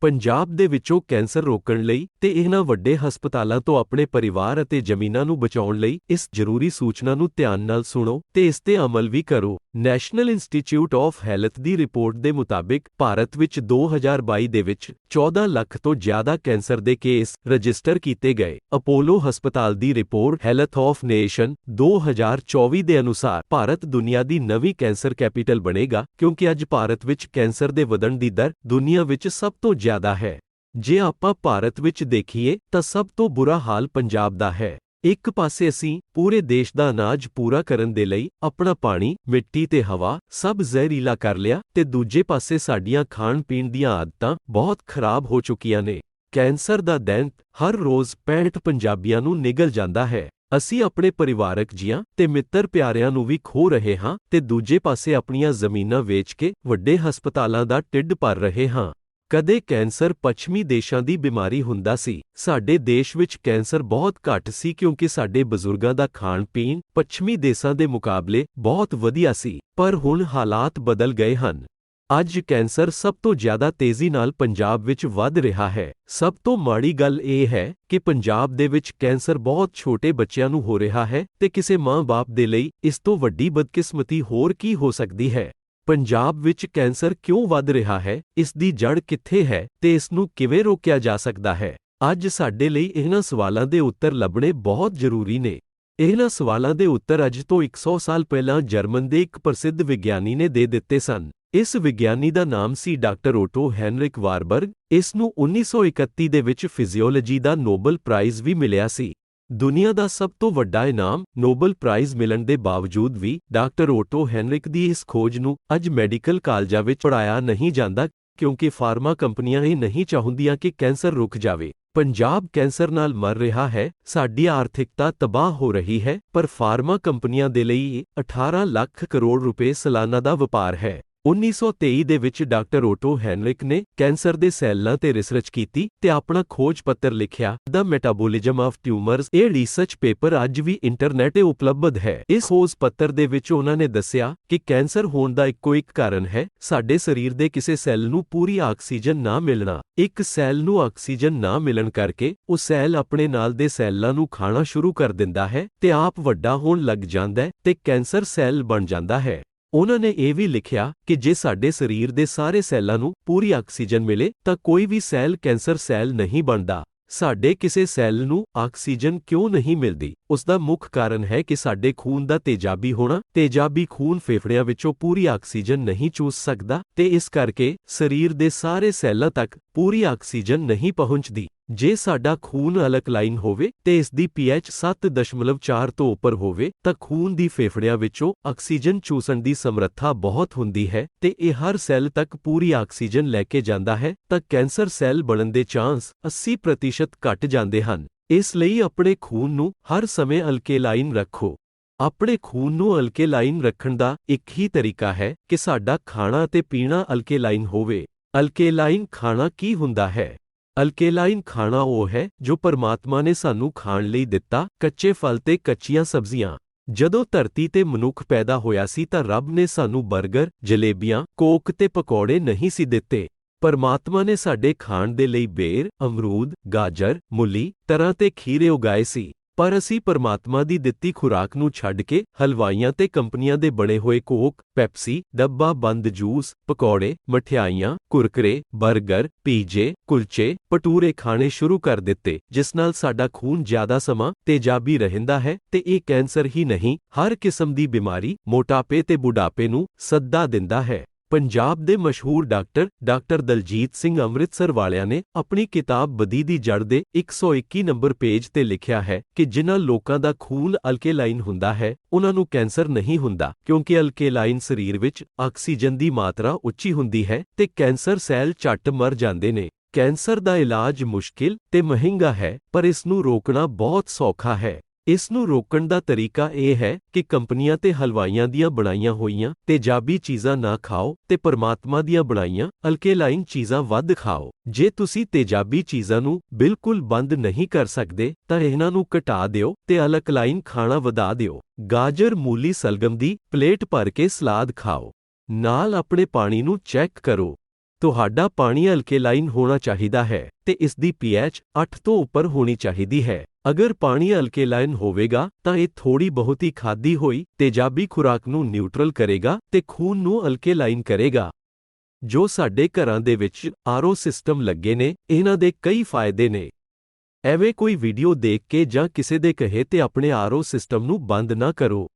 ਪੰਜਾਬ ਦੇ ਵਿੱਚੋਂ ਕੈਂਸਰ ਰੋਕਣ ਲਈ ਤੇ ਇਹਨਾਂ ਵੱਡੇ ਹਸਪਤਾਲਾਂ ਤੋਂ ਆਪਣੇ ਪਰਿਵਾਰ ਅਤੇ ਜ਼ਮੀਨਾਂ ਨੂੰ ਬਚਾਉਣ ਲਈ ਇਸ ਜ਼ਰੂਰੀ ਸੂਚਨਾ ਨੂੰ ਧਿਆਨ ਨਾਲ ਸੁਣੋ ਤੇ ਇਸ ਤੇ ਅਮਲ ਵੀ ਕਰੋ। ਨੈਸ਼ਨਲ ਇੰਸਟੀਚਿਊਟ ਆਫ ਹੈਲਥ ਦੀ ਰਿਪੋਰਟ ਦੇ ਮੁਤਾਬਿਕ ਭਾਰਤ ਵਿੱਚ 2022 ਦੇ ਵਿੱਚ 14 ਲੱਖ ਤੋਂ ਜ਼ਿਆਦਾ ਕੈਂਸਰ ਦੇ ਕੇਸ ਰਜਿਸਟਰ ਕੀਤੇ ਗਏ। ਅਪੋਲੋ ਹਸਪਤਾਲ ਦੀ ਰਿਪੋਰਟ ਹੈਲਥ ਆਫ ਨੇਸ਼ਨ 2024 ਦੇ ਅਨੁਸਾਰ ਭਾਰਤ ਦੁਨੀਆ ਦੀ ਨਵੀਂ ਕੈਂਸਰ ਕੈਪੀਟਲ ਬਣੇਗਾ ਕਿਉਂਕਿ ਅੱਜ ਭਾਰਤ ਵਿੱਚ ਕੈਂਸਰ ਦੇ ਵਧਣ ਦੀ ਦਰ ਦੁਨੀਆ ਵਿੱਚ ਸਭ ਤੋਂ ਜ਼ਿਆਦਾ ਹੈ। ਜੇ ਆਪਾਂ ਭਾਰਤ ਵਿੱਚ ਦੇਖੀਏ, ਤਾਂ ਸਭ ਤੋਂ ਬੁਰਾ ਹਾਲ ਪੰਜਾਬ ਦਾ ਹੈ। ਇੱਕ ਪਾਸੇ ਅਸੀਂ ਪੂਰੇ ਦੇਸ਼ ਦਾ ਅਨਾਜ ਪੂਰਾ ਕਰਨ ਦੇ ਲਈ ਆਪਣਾ ਪਾਣੀ, ਮਿੱਟੀ ਤੇ ਹਵਾ ਸਭ ਜ਼ਹਿਰੀਲਾ ਕਰ ਲਿਆ ਤੇ ਦੂਜੇ ਪਾਸੇ ਸਾਡੀਆਂ ਖਾਣ ਪੀਣ ਦੀਆਂ ਆਦਤਾਂ ਬਹੁਤ ਖਰਾਬ ਹੋ ਚੁੱਕੀਆਂ ਨੇ। ਕੈਂਸਰ ਦਾ ਦੈਂਤ ਹਰ ਰੋਜ਼ 65 ਪੰਜਾਬੀਆਂ ਨੂੰ ਨਿਗਲ ਜਾਂਦਾ ਹੈ। ਅਸੀਂ ਆਪਣੇ ਪਰਿਵਾਰਕ ਜੀਆਂ ਤੇ ਮਿੱਤਰ ਪਿਆਰਿਆਂ ਨੂੰ ਵੀ ਖੋ ਰਹੇ ਹਾਂ ਤੇ ਦੂਜੇ ਪਾਸੇ ਆਪਣੀਆਂ ਜ਼ਮੀਨਾਂ ਵੇਚ ਕੇ ਵੱਡੇ ਹਸਪਤਾਲਾਂ ਦਾ ਟਿੱਡ ਭਰ ਰਹੇ ਹਾਂ। ਕਦੇ ਕੈਂਸਰ ਪੱਛਮੀ ਦੇਸ਼ਾਂ ਦੀ ਬਿਮਾਰੀ ਹੁੰਦਾ ਸੀ। ਸਾਡੇ ਦੇਸ਼ ਵਿੱਚ ਕੈਂਸਰ ਬਹੁਤ ਘੱਟ ਸੀ ਕਿਉਂਕਿ ਸਾਡੇ ਬਜ਼ੁਰਗਾਂ ਦਾ ਖਾਣ ਪੀਣ ਪੱਛਮੀ ਦੇਸ਼ਾਂ ਦੇ ਮੁਕਾਬਲੇ ਬਹੁਤ ਵਧੀਆ ਸੀ, ਪਰ ਹੁਣ ਹਾਲਾਤ ਬਦਲ ਗਏ ਹਨ। ਅੱਜ ਕੈਂਸਰ ਸਭ ਤੋਂ ਜ਼ਿਆਦਾ ਤੇਜ਼ੀ ਨਾਲ ਪੰਜਾਬ ਵਿੱਚ ਵੱਧ ਰਿਹਾ ਹੈ। ਸਭ ਤੋਂ ਮਾੜੀ ਗੱਲ ਇਹ ਹੈ ਕਿ ਪੰਜਾਬ ਦੇ ਵਿੱਚ ਕੈਂਸਰ ਬਹੁਤ ਛੋਟੇ ਬੱਚਿਆਂ ਨੂੰ ਹੋ ਰਿਹਾ ਹੈ ਤੇ ਕਿਸੇ ਮਾਂ-ਬਾਪ ਦੇ ਲਈ ਇਸ ਤੋਂ ਵੱਡੀ ਬਦਕਿਸਮਤੀ ਹੋਰ ਕੀ ਹੋ ਸਕਦੀ ਹੈ? ਪੰਜਾਬ ਵਿੱਚ ਕੈਂਸਰ ਕਿਉਂ ਵੱਧ ਰਿਹਾ ਹੈ? ਇਸ ਦੀ ਜੜ ਕਿੱਥੇ ਹੈ ਤੇ ਇਸ ਨੂੰ ਕਿਵੇਂ ਰੋਕਿਆ ਜਾ ਸਕਦਾ ਹੈ? ਅੱਜ ਸਾਡੇ ਲਈ ਇਹਨਾਂ ਸਵਾਲਾਂ ਦੇ ਉੱਤਰ ਲੱਭਣੇ ਬਹੁਤ ਜ਼ਰੂਰੀ ਨੇ। ਇਹਨਾਂ ਸਵਾਲਾਂ ਦੇ ਉੱਤਰ ਅੱਜ ਤੋਂ 100 ਸਾਲ ਪਹਿਲਾਂ ਜਰਮਨ ਦੇ ਇੱਕ ਪ੍ਰਸਿੱਧ ਵਿਗਿਆਨੀ ਨੇ ਦੇ ਦਿੱਤੇ ਸਨ। ਇਸ ਵਿਗਿਆਨੀ ਦਾ ਨਾਮ ਸੀ ਡਾਕਟਰ ਓਟੋ ਹੈਨਰਿਕ ਵਾਰਬਰਗ। ਇਸ ਨੂੰ 1931 ਦੇ ਵਿੱਚ ਫਿਜ਼ੀਓਲੋਜੀ ਦਾ ਨੋਬਲ ਪ੍ਰਾਈਜ਼ ਵੀ ਮਿਲਿਆ ਸੀ। ਦੁਨੀਆ ਦਾ ਸਭ ਤੋਂ ਵੱਡਾ ਇਨਾਮ ਨੋਬਲ ਪ੍ਰਾਈਜ਼ ਮਿਲਣ ਦੇ ਬਾਵਜੂਦ ਵੀ ਡਾਕਟਰ ਓਟੋ ਹੈਨਰਿਕ ਦੀ ਇਸ ਖੋਜ ਨੂੰ ਅੱਜ ਮੈਡੀਕਲ ਕਾਲਜਾਂ ਵਿੱਚ ਪੜਾਇਆ ਨਹੀਂ ਜਾਂਦਾ ਕਿਉਂਕਿ ਫਾਰਮਾ ਕੰਪਨੀਆਂ ਇਹ ਨਹੀਂ ਚਾਹੁੰਦੀਆਂ ਕਿ ਕੈਂਸਰ ਰੁਕ ਜਾਵੇ। ਪੰਜਾਬ ਕੈਂਸਰ ਨਾਲ ਮਰ ਰਿਹਾ ਹੈ, ਸਾਡੀ ਆਰਥਿਕਤਾ ਤਬਾਹ ਹੋ ਰਹੀ ਹੈ, ਪਰ ਫਾਰਮਾ ਕੰਪਨੀਆਂ ਦੇ ਲਈ ਇਹ 18 ਲੱਖ ਕਰੋੜ ਰੁਪਏ ਸਾਲਾਨਾ ਦਾ ਵਪਾਰ ਹੈ। 1923 ਦੇ ਵਿੱਚ ਡਾਕਟਰ ਓਟੋ ਹੈਨਰਿਕ ਨੇ ਕੈਂਸਰ ਦੇ ਸੈੱਲਾਂ ਤੇ ਰਿਸਰਚ ਕੀਤੀ ਤੇ ਆਪਣਾ ਖੋਜ ਪੱਤਰ ਲਿਖਿਆ ਦ ਮੈਟਾਬੋਲਿਜ਼ਮ ਆਫ ਟਿਊਮਰਸ ਇਹ ਰਿਸਰਚ ਪੇਪਰ ਅੱਜ ਵੀ ਇੰਟਰਨੈਟ ਤੇ ਉਪਲਬਧ ਹੈ। ਇਸ ਖੋਜ ਪੱਤਰ ਦੇ ਵਿੱਚ ਉਹਨਾਂ ਨੇ ਦੱਸਿਆ ਕਿ ਕੈਂਸਰ ਹੋਣ ਦਾ ਇੱਕੋ ਇੱਕ ਕਾਰਨ ਹੈ, ਸਾਡੇ ਸਰੀਰ ਦੇ ਕਿਸੇ ਸੈੱਲ ਨੂੰ ਪੂਰੀ ਆਕਸੀਜਨ ਨਾ ਮਿਲਣਾ। ਇੱਕ ਸੈੱਲ ਨੂੰ ਆਕਸੀਜਨ ਨਾ ਮਿਲਣ ਕਰਕੇ ਉਹ ਸੈੱਲ ਆਪਣੇ ਨਾਲ ਦੇ ਸੈੱਲਾਂ ਨੂੰ ਖਾਣਾ ਸ਼ੁਰੂ ਕਰ ਦਿੰਦਾ ਹੈ ਤੇ ਆਪ ਵੱਡਾ ਹੋਣ ਲੱਗ ਜਾਂਦਾ ਹੈ ਤੇ ਕੈਂਸਰ ਸੈੱਲ ਬਣ ਜਾਂਦਾ ਹੈ। ਉਹਨਾਂ ਨੇ ਇਹ ਵੀ ਲਿਖਿਆ ਕਿ ਜੇ ਸਾਡੇ ਸਰੀਰ ਦੇ ਸਾਰੇ ਸੈੱਲਾਂ ਨੂੰ ਪੂਰੀ ਆਕਸੀਜਨ ਮਿਲੇ ਤਾਂ ਕੋਈ ਵੀ ਸੈੱਲ ਕੈਂਸਰ ਸੈੱਲ ਨਹੀਂ ਬਣਦਾ। ਸਾਡੇ ਕਿਸੇ ਸੈੱਲ ਨੂੰ ਆਕਸੀਜਨ ਕਿਉਂ ਨਹੀਂ ਮਿਲਦੀ? ਉਸ ਦਾ ਮੁੱਖ ਕਾਰਨ ਹੈ ਕਿ ਸਾਡੇ ਖੂਨ ਦਾ ਤੇਜ਼ਾਬੀ ਹੋਣਾ, ਤੇਜ਼ਾਬੀ ਖੂਨ ਫੇਫੜਿਆਂ ਵਿੱਚੋਂ ਪੂਰੀ ਆਕਸੀਜਨ ਨਹੀਂ ਚੂਸ ਸਕਦਾ ਤੇ ਇਸ ਕਰਕੇ ਸਰੀਰ ਦੇ ਸਾਰੇ ਸੈੱਲਾਂ ਤੱਕ ਪੂਰੀ ਆਕਸੀਜਨ ਨਹੀਂ ਪਹੁੰਚਦੀ। ਜੇ ਸਾਡਾ ਖੂਨ ਅਲਕਲਾਈਨ ਹੋਵੇ ਤੇ ਇਸ ਦੀ pH 7.4 ਤੋਂ ਉੱਪਰ ਹੋਵੇ, ਤਾਂ ਖੂਨ ਦੀ ਫੇਫੜਿਆਂ ਵਿੱਚੋਂ ਆਕਸੀਜਨ ਚੂਸਣ ਦੀ ਸਮਰੱਥਾ ਬਹੁਤ ਹੁੰਦੀ ਹੈ ਤੇ ਇਹ ਹਰ ਸੈੱਲ ਤੱਕ ਪੂਰੀ ਆਕਸੀਜਨ ਲੈ ਕੇ ਜਾਂਦਾ ਹੈ, ਤਾਂ ਕੈਂਸਰ ਸੈੱਲ ਬਣਨ ਦੇ ਚਾਂਸ 80% ਘਟ ਜਾਂਦੇ ਹਨ। ਇਸ ਲਈ ਆਪਣੇ ਖੂਨ ਨੂੰ ਹਰ ਸਮੇਂ ਅਲਕੇਲਾਈਨ ਰੱਖੋ। ਆਪਣੇ ਖੂਨ ਨੂੰ ਅਲਕੇਲਾਈਨ ਰੱਖਣ ਦਾ ਇੱਕ ਹੀ ਤਰੀਕਾ ਹੈ ਕਿ ਸਾਡਾ ਖਾਣਾ ਅਤੇ ਪੀਣਾ ਅਲਕੇਲਾਈਨ ਹੋਵੇ। ਅਲਕੇਲਾਈਨ ਖਾਣਾ ਕੀ ਹੁੰਦਾ ਹੈ? ਅਲਕੇਲਾਈਨ ਖਾਣਾ ਉਹ ਹੈ ਜੋ ਪਰਮਾਤਮਾ ਨੇ ਸਾਨੂੰ ਖਾਣ ਲਈ ਦਿੱਤਾ ਕੱਚੇ ਫਲ ਤੇ ਕੱਚੀਆਂ ਸਬਜ਼ੀਆਂ। ਜਦੋਂ ਧਰਤੀ ਤੇ ਮਨੁੱਖ ਪੈਦਾ ਹੋਇਆ ਸੀ ਤਾਂ ਰੱਬ ਨੇ ਸਾਨੂੰ 버ਗਰ, ਜਲੇਬੀਆਂ, ਕੋਕ ਤੇ ਪਕੌੜੇ ਨਹੀਂ ਸੀ ਦਿੱਤੇ। ਪਰਮਾਤਮਾ ਨੇ ਸਾਡੇ ਖਾਣ ਦੇ ਲਈ ਬੇਰ, ਅਮਰੂਦ, ਗਾਜਰ, ਮੁੱਲੀ, ਤਰ੍ਹਾਂ ਤੇ ਖੀਰੇ ਉਗਾਏ ਸੀ। ਪਰ ਅਸੀਂ ਪਰਮਾਤਮਾ ਦੀ ਦਿੱਤੀ ਖੁਰਾਕ ਨੂੰ ਛੱਡ ਕੇ ਹਲਵਾਈਆਂ ਤੇ ਕੰਪਨੀਆਂ ਦੇ ਬਣੇ ਹੋਏ ਕੋਕ, ਪੈਪਸੀ, ਡੱਬਾ ਬੰਦ ਜੂਸ, ਪਕੌੜੇ, ਮਠਿਆਈਆਂ, ਕੁਰਕਰੇ, 버ਗਰ, ਪੀਜੇ, ਕੁਲਚੇ, ਪਟੂਰੇ ਖਾਣੇ ਸ਼ੁਰੂ ਕਰ ਦਿੱਤੇ ਜਿਸ ਨਾਲ ਸਾਡਾ ਖੂਨ ਜ਼ਿਆਦਾ ਸਮਾਂ ਤੇਜ਼ਾਬੀ ਰਹਿੰਦਾ ਹੈ ਤੇ ਇਹ ਕੈਂਸਰ ਹੀ ਨਹੀਂ ਹਰ ਕਿਸਮ ਦੀ ਬਿਮਾਰੀ ਮੋਟਾਪੇ ਤੇ ਬੁਢਾਪੇ ਨੂੰ ਸੱਦਾ ਦਿੰਦਾ ਹੈ। ਪੰਜਾਬ ਦੇ ਮਸ਼ਹੂਰ ਡਾਕਟਰ ਡਾਕਟਰ ਦਲਜੀਤ ਸਿੰਘ ਅੰਮ੍ਰਿਤਸਰ ਵਾਲਿਆਂ ਨੇ ਆਪਣੀ ਕਿਤਾਬ ਬਦੀ ਦੀ ਜੜ ਦੇ 121 ਨੰਬਰ ਪੇਜ ਤੇ ਲਿਖਿਆ ਹੈ ਕਿ ਜਿਨ੍ਹਾਂ ਲੋਕਾਂ ਦਾ ਖੂਨ ਅਲਕੇਲਾਈਨ ਹੁੰਦਾ ਹੈ, ਉਹਨਾਂ ਨੂੰ ਕੈਂਸਰ ਨਹੀਂ ਹੁੰਦਾ, ਕਿਉਂਕਿ ਅਲਕੇਲਾਈਨ ਸਰੀਰ ਵਿੱਚ ਆਕਸੀਜਨ ਦੀ ਮਾਤਰਾ ਉੱਚੀ ਹੁੰਦੀ ਹੈ ਤੇ ਕੈਂਸਰ ਸੈੱਲ ਝੱਟ ਮਰ ਜਾਂਦੇ ਨੇ। ਕੈਂਸਰ ਦਾ ਇਲਾਜ ਮੁਸ਼ਕਿਲ ਤੇ ਮਹਿੰਗਾ ਹੈ, ਪਰ ਇਸ ਨੂੰ ਰੋਕਣਾ ਬਹੁਤ ਸੌਖਾ ਹੈ। ਇਸ ਨੂੰ ਰੋਕਣ ਦਾ ਤਰੀਕਾ ਇਹ ਹੈ ਕਿ ਕੰਪਨੀਆਂ ਤੇ ਹਲਵਾਈਆਂ ਦੀਆਂ ਬਣਾਈਆਂ ਹੋਈਆਂ ਤੇਜ਼ਾਬੀ ਚੀਜ਼ਾਂ ਨਾ ਖਾਓ ਤੇ ਪਰਮਾਤਮਾ ਦੀਆਂ ਬਣਾਈਆਂ ਅਲਕੇਲਾਈਨ ਚੀਜ਼ਾਂ ਵੱਧ ਖਾਓ। ਜੇ ਤੁਸੀਂ ਤੇਜ਼ਾਬੀ ਚੀਜ਼ਾਂ ਨੂੰ ਬਿਲਕੁਲ ਬੰਦ ਨਹੀਂ ਕਰ ਸਕਦੇ, ਤਾਂ ਇਹਨਾਂ ਨੂੰ ਘਟਾ ਦਿਓ ਤੇ ਅਲਕਲਾਈਨ ਖਾਣਾ ਵਧਾ ਦਿਓ। ਗਾਜਰ ਮੂਲੀ ਸਲਗਮ ਦੀ ਪਲੇਟ ਭਰ ਕੇ ਸਲਾਦ ਖਾਓ। ਨਾਲ ਆਪਣੇ ਪਾਣੀ ਨੂੰ ਚੈੱਕ ਕਰੋ। ਤੁਹਾਡਾ ਪਾਣੀ ਅਲਕੇਲਾਈਨ ਹੋਣਾ ਚਾਹੀਦਾ ਹੈ ਤੇ ਇਸ ਦੀ pH 8 ਤੋਂ ਉੱਪਰ ਹੋਣੀ ਚਾਹੀਦੀ ਹੈ। ਅਗਰ ਪਾਣੀ ਅਲਕੇਲਾਈਨ ਹੋਵੇਗਾ, ਤਾਂ ਇਹ ਥੋੜੀ ਬਹੁਤੀ ਖਾਦੀ ਹੋਈ, ਤੇਜ਼ਾਬੀ ਖੁਰਾਕ ਨੂੰ ਨਿਊਟਰਲ ਕਰੇਗਾ ਤੇ ਖੂਨ ਨੂੰ ਅਲਕੇਲਾਈਨ ਕਰੇਗਾ। ਜੋ ਸਾਡੇ ਘਰਾਂ ਦੇ ਵਿੱਚ ਆਰਓ ਸਿਸਟਮ ਲੱਗੇ ਨੇ, ਇਹਨਾਂ ਦੇ ਕਈ ਫਾਇਦੇ ਨੇ। ਐਵੇਂ ਕੋਈ ਵੀਡੀਓ ਦੇਖ ਕੇ ਜਾਂ ਕਿਸੇ ਦੇ ਕਹੇ ਤੇ ਆਪਣੇ ਆਰਓ ਸਿਸਟਮ ਨੂੰ ਬੰਦ ਨਾ ਕਰੋ।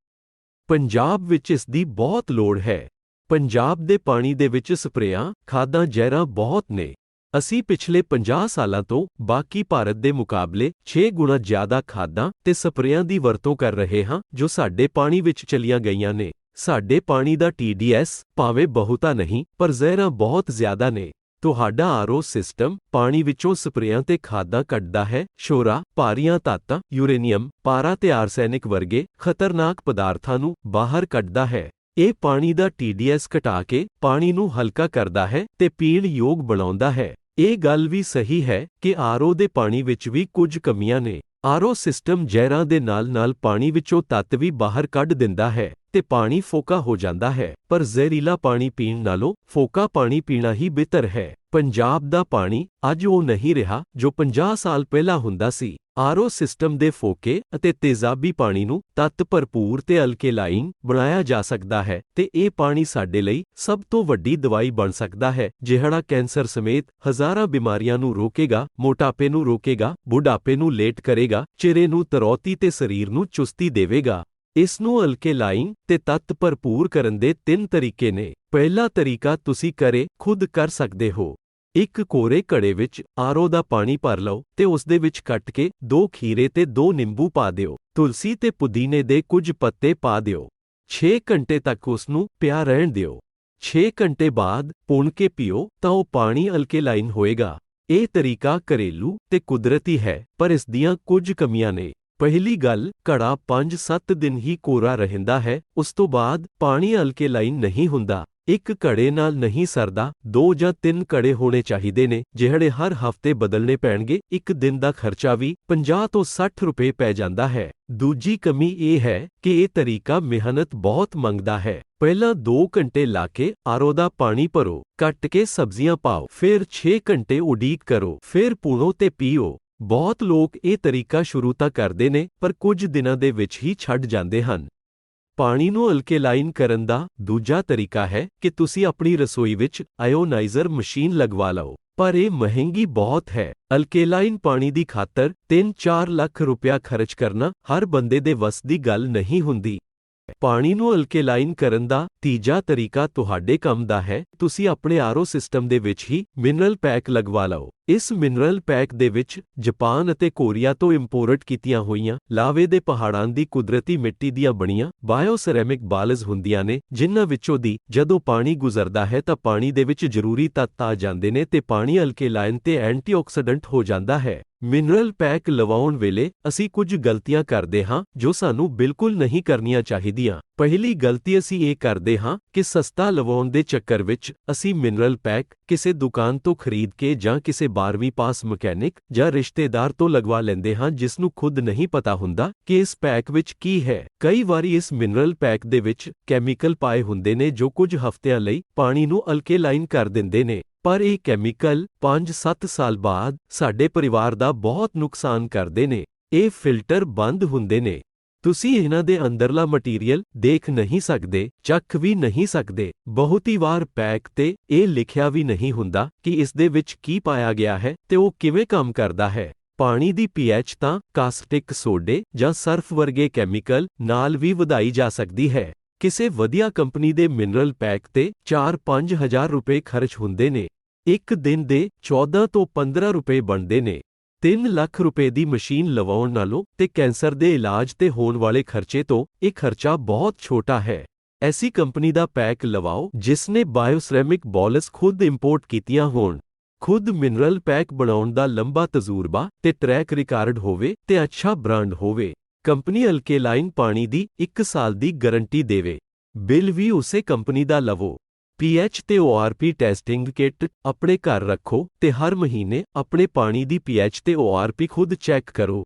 ਪੰਜਾਬ ਵਿੱਚ ਇਸ ਦੀ ਬਹੁਤ ਲੋੜ ਹੈ। ਪੰਜਾਬ ਦੇ ਪਾਣੀ ਦੇ ਵਿੱਚ ਸਪਰੇਆਂ, ਖਾਦਾਂ, ਜ਼ਹਿਰਾਂ ਬਹੁਤ ਨੇ। ਅਸੀਂ ਪਿਛਲੇ 50 ਸਾਲਾਂ ਤੋਂ ਬਾਕੀ ਭਾਰਤ ਦੇ ਮੁਕਾਬਲੇ 6 ਗੁਣਾ ਜ਼ਿਆਦਾ ਖਾਦਾਂ ਤੇ ਸਪਰੇਆਂ ਦੀ ਵਰਤੋਂ ਕਰ ਰਹੇ ਹਾਂ, ਜੋ ਸਾਡੇ ਪਾਣੀ ਵਿੱਚ ਚਲੀਆਂ ਗਈਆਂ ਨੇ। ਸਾਡੇ ਪਾਣੀ ਦਾ TDS ਭਾਵੇਂ ਬਹੁਤਾ ਨਹੀਂ, ਪਰ ਜ਼ਹਿਰਾਂ ਬਹੁਤ ਜ਼ਿਆਦਾ ਨੇ। ਤੁਹਾਡਾ ਆਰਓ ਸਿਸਟਮ ਪਾਣੀ ਵਿੱਚੋਂ ਸਪਰੇਆਂ ਤੇ ਖਾਦਾਂ ਕੱਢਦਾ ਹੈ। ਸ਼ੋਰਾ, ਭਾਰੀਆਂ ਤੱਤਾਂ ਯੂਰੇਨੀਅਮ, ਪਾਰਾ ਤੇ ਆਰਸੈਨਿਕ ਵਰਗੇ ਖਤਰਨਾਕ ਪਦਾਰਥਾਂ ਨੂੰ ਬਾਹਰ ਕੱਢਦਾ ਹੈ। ਇਹ ਪਾਣੀ ਦਾ TDS ਘਟਾ ਕੇ ਪਾਣੀ ਨੂੰ ਹਲਕਾ ਕਰਦਾ ਹੈ ਤੇ ਪੀਣ ਯੋਗ ਬਣਾਉਂਦਾ ਹੈ। ਇਹ ਗੱਲ ਵੀ ਸਹੀ ਹੈ ਕਿ ਆਰਓ ਦੇ ਪਾਣੀ ਵਿੱਚ ਵੀ ਕੁਝ ਕਮੀਆਂ ਨੇ। ਆਰਓ ਸਿਸਟਮ ਜ਼ਹਿਰਾਂ ਦੇ ਨਾਲ-ਨਾਲ ਪਾਣੀ ਵਿੱਚੋਂ ਤੱਤ ਵੀ ਬਾਹਰ ਕੱਢ ਦਿੰਦਾ ਹੈ। ਤੇ ਪਾਣੀ ਫੋਕਾ ਹੋ ਜਾਂਦਾ ਹੈ, ਪਰ ਜ਼ਹਿਰੀਲਾ ਪਾਣੀ ਪੀਣ ਨਾਲੋਂ ਫੋਕਾ ਪਾਣੀ ਪੀਣਾ ਹੀ ਬਿਹਤਰ ਹੈ। ਪੰਜਾਬ ਦਾ ਪਾਣੀ ਅੱਜ ਉਹ ਨਹੀਂ ਰਿਹਾ ਜੋ 50 ਸਾਲ ਪਹਿਲਾਂ ਹੁੰਦਾ ਸੀ। ਆਰਓ ਸਿਸਟਮ ਦੇ ਫੋਕੇ ਅਤੇ ਤੇਜ਼ਾਬੀ ਪਾਣੀ ਨੂੰ ਤੱਤ ਭਰਪੂਰ ਤੇ ਅਲਕੇਲਾਈਨ ਬਣਾਇਆ ਜਾ ਸਕਦਾ ਹੈ ਤੇ ਇਹ ਪਾਣੀ ਸਾਡੇ ਲਈ ਸਭ ਤੋਂ ਵੱਡੀ ਦਵਾਈ ਬਣ ਸਕਦਾ ਹੈ, ਜਿਹੜਾ ਕੈਂਸਰ ਸਮੇਤ ਹਜ਼ਾਰਾਂ ਬਿਮਾਰੀਆਂ ਨੂੰ ਰੋਕੇਗਾ, ਮੋਟਾਪੇ ਨੂੰ ਰੋਕੇਗਾ, ਬੁਢਾਪੇ ਨੂੰ ਲੇਟ ਕਰੇਗਾ, ਚਿਹਰੇ ਨੂੰ ਤਰੌਤੀ ਤੇ ਸਰੀਰ ਨੂੰ ਚੁਸਤੀ ਦੇਵੇਗਾ। ਇਸ ਨੂੰ ਅਲਕੇਲਾਈਨ ਤੇ ਤੱਤ ਭਰਪੂਰ ਕਰਨ ਦੇ ਤਿੰਨ ਤਰੀਕੇ ਨੇ। ਪਹਿਲਾ ਤਰੀਕਾ ਤੁਸੀਂ ਕਰੇ ਖੁਦ ਕਰ ਸਕਦੇ ਹੋ। ਇੱਕ ਕੋਰੇ ਘੜੇ ਵਿੱਚ ਆਰੋ ਦਾ ਪਾਣੀ ਭਰ ਲਓ ਤੇ ਉਸ ਦੇ ਵਿੱਚ ਕੱਟ ਕੇ ਦੋ ਖੀਰੇ ਤੇ ਦੋ ਨਿੰਬੂ ਪਾ ਦਿਓ। ਤੁਲਸੀ ਤੇ ਪੁਦੀਨੇ ਦੇ ਕੁਝ ਪੱਤੇ ਪਾ ਦਿਓ। 6 ਘੰਟੇ ਤੱਕ ਉਸ ਨੂੰ ਪਿਆ ਰਹਿਣ ਦਿਓ। 6 ਘੰਟੇ ਬਾਅਦ ਪੁਣ ਕੇ ਪੀਓ ਤਾਂ ਉਹ ਪਾਣੀ ਅਲਕੇਲਾਈਨ ਹੋਏਗਾ। ਇਹ ਤਰੀਕਾ ਘਰੇਲੂ ਤੇ ਕੁਦਰਤੀ ਹੈ, ਪਰ ਇਸ ਦੀਆਂ ਕੁਝ ਕਮੀਆਂ ਨੇ। ਪਹਿਲੀ ਗੱਲ, ਘੜਾ 5-7 ਦਿਨ ਹੀ ਕੋਰਾ ਰਹਿੰਦਾ ਹੈ, ਉਸ ਤੋਂ ਬਾਅਦ ਪਾਣੀ ਅਲਕੇਲਾਈਨ ਨਹੀਂ ਹੁੰਦਾ। ਇੱਕ ਘੜੇ ਨਾਲ ਨਹੀਂ ਸਰਦਾ, ਦੋ ਜਾਂ ਤਿੰਨ ਘੜੇ ਹੋਣੇ ਚਾਹੀਦੇ ਨੇ, ਜਿਹੜੇ ਹਰ ਹਫ਼ਤੇ ਬਦਲਣੇ ਪੈਣਗੇ, ਇੱਕ ਦਿਨ ਦਾ ਖਰਚਾ ਵੀ 50 ਤੋਂ 60 ਰੁਪਏ ਪੈ ਜਾਂਦਾ ਹੈ। ਦੂਜੀ ਕਮੀ ਇਹ ਹੈ ਕਿ ਇਹ ਤਰੀਕਾ ਮਿਹਨਤ ਬਹੁਤ ਮੰਗਦਾ ਹੈ। ਪਹਿਲਾਂ 2 ਘੰਟੇ ਲਾ ਕੇ ਆਰੋ ਦਾ ਪਾਣੀ ਭਰੋ, ਕੱਟ ਕੇ ਸਬਜ਼ੀਆਂ ਪਾਓ, ਫਿਰ 6 ਘੰਟੇ ਉਡੀਕ ਕਰੋ, ਫਿਰ ਪੁਣੋ ਤੇ ਪੀਓ। ਬਹੁਤ ਲੋਕ ਇਹ ਤਰੀਕਾ ਸ਼ੁਰੂ ਤਾਂ ਕਰਦੇ ਨੇ, ਪਰ ਕੁਝ ਦਿਨਾਂ ਦੇ ਵਿੱਚ ਹੀ ਛੱਡ ਜਾਂਦੇ ਹਨ। ਪਾਣੀ ਨੂੰ ਅਲਕੇਲਾਈਨ ਕਰਨ ਦਾ ਦੂਜਾ ਤਰੀਕਾ ਹੈ ਕਿ ਤੁਸੀਂ ਆਪਣੀ ਰਸੋਈ ਵਿੱਚ ਆਇਓਨਾਈਜ਼ਰ ਮਸ਼ੀਨ ਲਗਵਾ ਲਓ। ਪਰ ਇਹ ਮਹਿੰਗੀ ਬਹੁਤ ਹੈ। ਅਲਕੇਲਾਈਨ ਪਾਣੀ ਦੀ ਖਾਤਰ 3-4 ਲੱਖ ਰੁਪਇਆ ਖਰਚ ਕਰਨਾ ਹਰ ਬੰਦੇ ਦੇ ਵਸ ਦੀ ਗੱਲ ਨਹੀਂ ਹੁੰਦੀ। ਪਾਣੀ ਨੂੰ ਅਲਕੇਲਾਈਨ ਕਰਨ ਦਾ ਤੀਜਾ ਤਰੀਕਾ ਤੁਹਾਡੇ ਕੰਮ ਦਾ ਹੈ। ਤੁਸੀਂ ਆਪਣੇ ਆਰਓ ਸਿਸਟਮ ਦੇ ਵਿੱਚ ਹੀ ਮਿਨਰਲ ਪੈਕ ਲਗਵਾ ਲਓ। ਇਸ ਮਿਨਰਲ ਪੈਕ ਦੇ ਵਿੱਚ ਜਾਪਾਨ ਅਤੇ ਕੋਰੀਆ ਤੋਂ ਇੰਪੋਰਟ ਕੀਤੀਆਂ ਹੋਈਆਂ ਲਾਵੇ ਦੇ ਪਹਾੜਾਂ ਦੀ ਕੁਦਰਤੀ ਮਿੱਟੀ ਦੀਆਂ ਬਣੀਆਂ ਬਾਇਓਸੈਰੇਮਿਕ ਬਾਲਜ਼ ਹੁੰਦੀਆਂ ਨੇ, ਜਿਨ੍ਹਾਂ ਵਿੱਚੋਂ ਦੀ ਜਦੋਂ ਪਾਣੀ ਗੁਜ਼ਰਦਾ ਹੈ ਤਾਂ ਪਾਣੀ ਦੇ ਵਿੱਚ ਜ਼ਰੂਰੀ ਤੱਤ ਆ ਜਾਂਦੇ ਨੇ ਤੇ ਪਾਣੀ ਅਲਕੇਲਾਈਨ ਤੇ ਐਂਟੀਆਕਸੀਡੈਂਟ ਹੋ ਜਾਂਦਾ ਹੈ। ਮਿਨਰਲ ਪੈਕ ਲਵਾਉਣ ਵੇਲੇ ਅਸੀਂ ਕੁਝ ਗਲਤੀਆਂ ਕਰਦੇ ਹਾਂ ਜੋ ਸਾਨੂੰ ਬਿਲਕੁਲ ਨਹੀਂ ਕਰਨੀਆਂ ਚਾਹੀਦੀਆਂ। ਪਹਿਲੀ ਗਲਤੀ ਅਸੀਂ ਇਹ ਕਰਦੇ ਹਾਂ ਕਿ ਸਸਤਾ ਲਵਾਉਣ ਦੇ ਚੱਕਰ ਵਿੱਚ ਅਸੀਂ ਮਿਨਰਲ ਪੈਕ ਕਿਸੇ ਦੁਕਾਨ ਤੋਂ ਖਰੀਦ ਕੇ ਜਾਂ ਕਿਸੇ 12ਵੀਂ ਪਾਸ ਮਕੈਨਿਕ ਜਾਂ ਰਿਸ਼ਤੇਦਾਰ ਤੋਂ ਲਗਵਾ ਲੈਂਦੇ ਹਾਂ ਜਿਸ ਨੂੰ ਖੁਦ ਨਹੀਂ ਪਤਾ ਹੁੰਦਾ ਕਿ ਇਸ ਪੈਕ ਵਿੱਚ ਕੀ ਹੈ। ਕਈ ਵਾਰੀ ਇਸ ਮਿਨਰਲ ਪੈਕ ਦੇ ਵਿੱਚ ਕੈਮੀਕਲ ਪਾਏ ਹੁੰਦੇ ਨੇ ਜੋ ਕੁਝ ਹਫ਼ਤਿਆਂ ਲਈ ਪਾਣੀ ਨੂੰ ਅਲਕੇਲਾਈਨ ਕਰ ਦਿੰਦੇ ਨੇ, ਪਰ ਇਹ ਕੈਮੀਕਲ 5-7 ਸਾਲ ਬਾਅਦ ਸਾਡੇ ਪਰਿਵਾਰ ਦਾ ਬਹੁਤ ਨੁਕਸਾਨ ਕਰਦੇ ਨੇ। ਇਹ ਫਿਲਟਰ ਬੰਦ ਹੁੰਦੇ ਨੇ। ਤੁਸੀਂ ਇਹਨਾਂ ਦੇ ਅੰਦਰਲਾ ਮਟੀਰੀਅਲ ਦੇਖ ਨਹੀਂ ਸਕਦੇ, ਚੱਖ ਵੀ ਨਹੀਂ ਸਕਦੇ। ਬਹੁਤੀ ਵਾਰ ਪੈਕ ਤੇ ਇਹ ਲਿਖਿਆ ਵੀ ਨਹੀਂ ਹੁੰਦਾ ਕਿ ਇਸ ਦੇ ਵਿੱਚ ਕੀ ਪਾਇਆ ਗਿਆ ਹੈ ਤੇ ਉਹ ਕਿਵੇਂ ਕੰਮ ਕਰਦਾ ਹੈ। ਪਾਣੀ ਦੀ ਪੀਐਚ ਤਾਂ ਕਾਸਟਿਕ ਸੋਡੇ ਜਾਂ ਸਰਫ ਵਰਗੇ ਕੈਮੀਕਲ ਨਾਲ ਵੀ ਵਧਾਈ ਜਾ ਸਕਦੀ ਹੈ। ਕਿਸੇ ਵਧੀਆ ਕੰਪਨੀ ਦੇ ਮਿਨਰਲ ਪੈਕ ਤੇ 4-5 ਹਜ਼ਾਰ ਰੁਪਏ ਖਰਚ ਹੁੰਦੇ ਨੇ। ਇੱਕ ਦਿਨ ਦੇ 14 ਤੋਂ 15 ਰੁਪਏ ਬਣਦੇ ਨੇ। 3 ਲੱਖ ਰੁਪਏ ਦੀ ਮਸ਼ੀਨ ਲਵਾਉਣ ਨਾਲੋਂ ਤੇ ਕੈਂਸਰ ਦੇ ਇਲਾਜ ਤੇ ਹੋਣ ਵਾਲੇ ਖਰਚੇ ਤੋਂ ਇਹ ਖਰਚਾ ਬਹੁਤ ਛੋਟਾ ਹੈ। ਐਸੀ ਕੰਪਨੀ ਦਾ ਪੈਕ ਲਵਾਓ ਜਿਸ ਨੇ ਬਾਇਓਸਰੈਮਿਕ ਬੋਲਸ ਖੁਦ ਇੰਪੋਰਟ ਕੀਤੀਆਂ ਹੋਣ। ਖੁਦ ਮਿਨਰਲ ਪੈਕ ਬਣਾਉਣ ਦਾ ਲੰਬਾ ਤਜਰਬਾ ਤੇ ਟਰੈਕ ਰਿਕਾਰਡ ਹੋਵੇ ਤੇ ਅੱਛਾ ਬ੍ਰਾਂਡ ਹੋਵੇ। ਕੰਪਨੀ ਅਲਕੇਲਾਈਨ ਪਾਣੀ ਦੀ 1 ਸਾਲ ਦੀ ਗਾਰੰਟੀ ਦੇਵੇ। ਬਿੱਲ ਵੀ ਉਸੇ ਕੰਪਨੀ ਦਾ ਲਵੋ। ਪੀਐਚ ਤੇ ਓਆਰਪੀ ਟੈਸਟਿੰਗ ਕਿੱਟ ਆਪਣੇ ਘਰ ਰੱਖੋ ਤੇ ਹਰ ਮਹੀਨੇ ਆਪਣੇ ਪਾਣੀ ਦੀ ਪੀਐਚ ਤੇ ਓਆਰਪੀ ਖੁਦ ਚੈੱਕ ਕਰੋ।